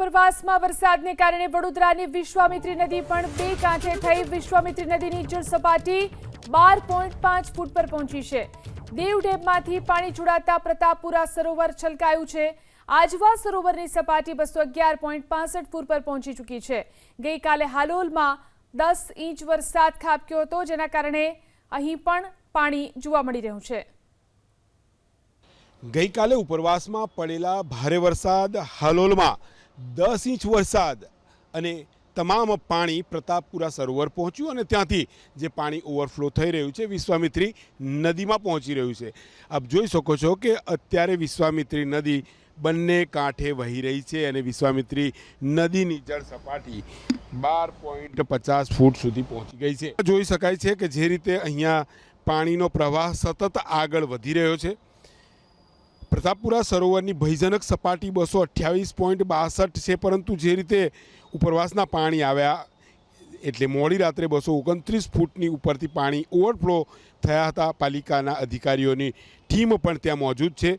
ઉપરવાસમાં વરસાદને કારણે વડોદરાની વિશ્વામિત્રી નદી પણ બે કાંઠે થઈ વિશ્વામિત્રી નદીની જળ સપાટી બાર પોઈન્ટ પાંચ ફૂટ પર પહોંચી છે. દેવ ડેમમાંથી પાણી છોડાતા પ્રતાપપુરા સરોવર છલકાયું છે. આજવા સરોવરની સપાટી બસો અગિયાર પોઈન્ટ પાસઠ ફૂટ પર પહોંચી ચૂકી છે. ગઈકાલે હાલોલમાં દસ ઇંચ વરસાદ ખાબક્યો હતો, જેના કારણે અહીં પણ પાણી જોવા મળી રહ્યું છે. ગઈકાલે ઉપરવાસમાં પડેલા ભારે વરસાદ હાલોલમાં દસ ઇંચ વરસાદ અને તમામ પાણી પ્રતાપપુરા સરોવર પહોંચ્યું અને ત્યાંથી જે પાણી ઓવરફ્લો થઈ રહ્યું છે, વિશ્વામિત્રી નદીમાં પહોંચી રહ્યું છે. આપ જોઈ શકો છો કે અત્યારે વિશ્વામિત્રી નદી બંને કાંઠે વહી રહી છે અને વિશ્વામિત્રી નદીની જળ સપાટી બાર પોઈન્ટ પચાસ ફૂટ સુધી પહોંચી ગઈ છે. જોઈ શકાય છે કે જે રીતે અહીંયા પાણીનો પ્રવાહ સતત આગળ વધી રહ્યો છે. પ્રતાપપુરા સરોવરની ભયજનક સપાટી બસો અઠ્યાવીસ પોઈન્ટ બાસઠ છે, પરંતુ જે રીતે ઉપરવાસના પાણી આવ્યા, એટલે મોડી રાત્રે બસો ઓગણત્રીસ ફૂટની ઉપરથી પાણી ઓવરફ્લો થયા હતા. પાલિકાના અધિકારીઓની ટીમ પણ ત્યાં મોજૂદ છે.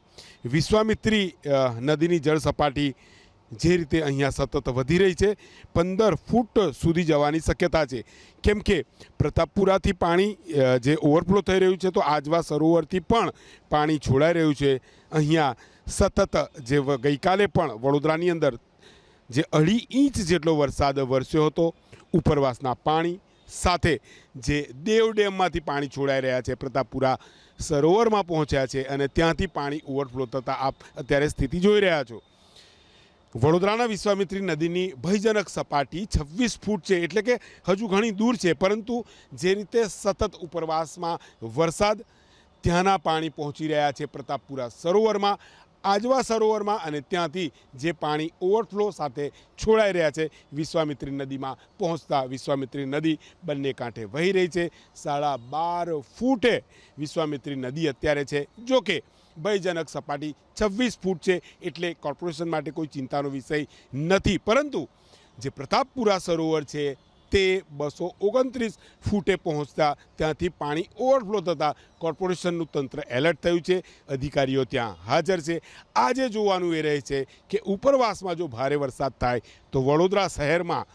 વિશ્વામિત્રી નદીની જળ સપાટી જે રીતે અહીંયા સતત વધી રહી છે, પંદર ફૂટ સુધી જવાની શક્યતા છે. કેમ કે પ્રતાપપુરાથી પાણી જે ઓવરફ્લો થઈ રહ્યું છે, તો આજવા સરોવરથી પણ પાણી છોડાઈ રહ્યું છે. અહીંયા સતત જે ગઈકાલે પણ વડોદરાની અંદર જે અઢી ઇંચ જેટલો વરસાદ વરસ્યો હતો, ઉપરવાસના પાણી સાથે જે દેવ ડેમમાંથી પાણી છોડાઈ રહ્યા છે, પ્રતાપપુરા સરોવરમાં પહોંચ્યા છે અને ત્યાંથી પાણી ઓવરફ્લો થતાં આપ અત્યારે સ્થિતિ જોઈ રહ્યા છો. વડોદરાના વિશ્વામિત્રી નદીની ભયજનક સપાટી છવ્વીસ ફૂટ છે, એટલે કે હજુ ઘણી દૂર છે, પરંતુ જે રીતે સતત ઉપરવાસમાં વરસાદ, ત્યાંના પાણી પહોંચી રહ્યા છે પ્રતાપપુરા સરોવરમાં, આજવા સરોવરમાં અને ત્યાંથી જે પાણી ઓવરફ્લો સાથે છોડાઈ રહ્યા છે, વિશ્વામિત્રી નદીમાં પહોંચતા વિશ્વામિત્રી નદી બંને કાંઠે વહી રહી છે. સાડા બાર ફૂટે વિશ્વામિત્રી નદી અત્યારે છે જો કે ભયજનક સપાટી છવ્વીસ ફૂટ છે એટલે કોર્પોરેશન માટે કોઈ ચિંતાનો વિષય નથી. પરંતુ જે પ્રતાપપુરા સરોવર છે, તે બસો ઓગણત્રીસ ફૂટે પહોંચતા ત્યાંથી પાણી ઓવરફ્લો થતાં કોર્પોરેશનનું તંત્ર એલર્ટ થયું છે. અધિકારીઓ ત્યાં હાજર છે. આજે જોવાનું એ રહે છે કે ઉપરવાસમાં જો ભારે વરસાદ થાય તો વડોદરા શહેરમાં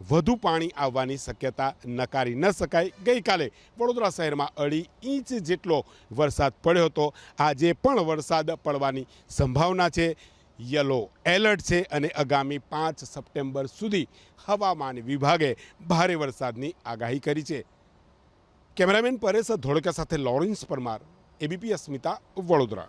વધુ પાણી આવવાની શક્યતા નકારી ન શકાય. ગઈકાલે વડોદરા શહેરમાં અઢી ઇંચ જેટલો વરસાદ પડ્યો હતો. આજે પણ વરસાદ પડવાની સંભાવના છે. યલો એલર્ટ છે અને આગામી પાંચ સપ્ટેમ્બર સુધી હવામાન વિભાગે ભારે વરસાદની આગાહી કરી છે. કેમેરામેન પરેશ ધોળકા સાથે લોરેન્સ પરમાર, એબીપી અસ્મિતા, વડોદરા.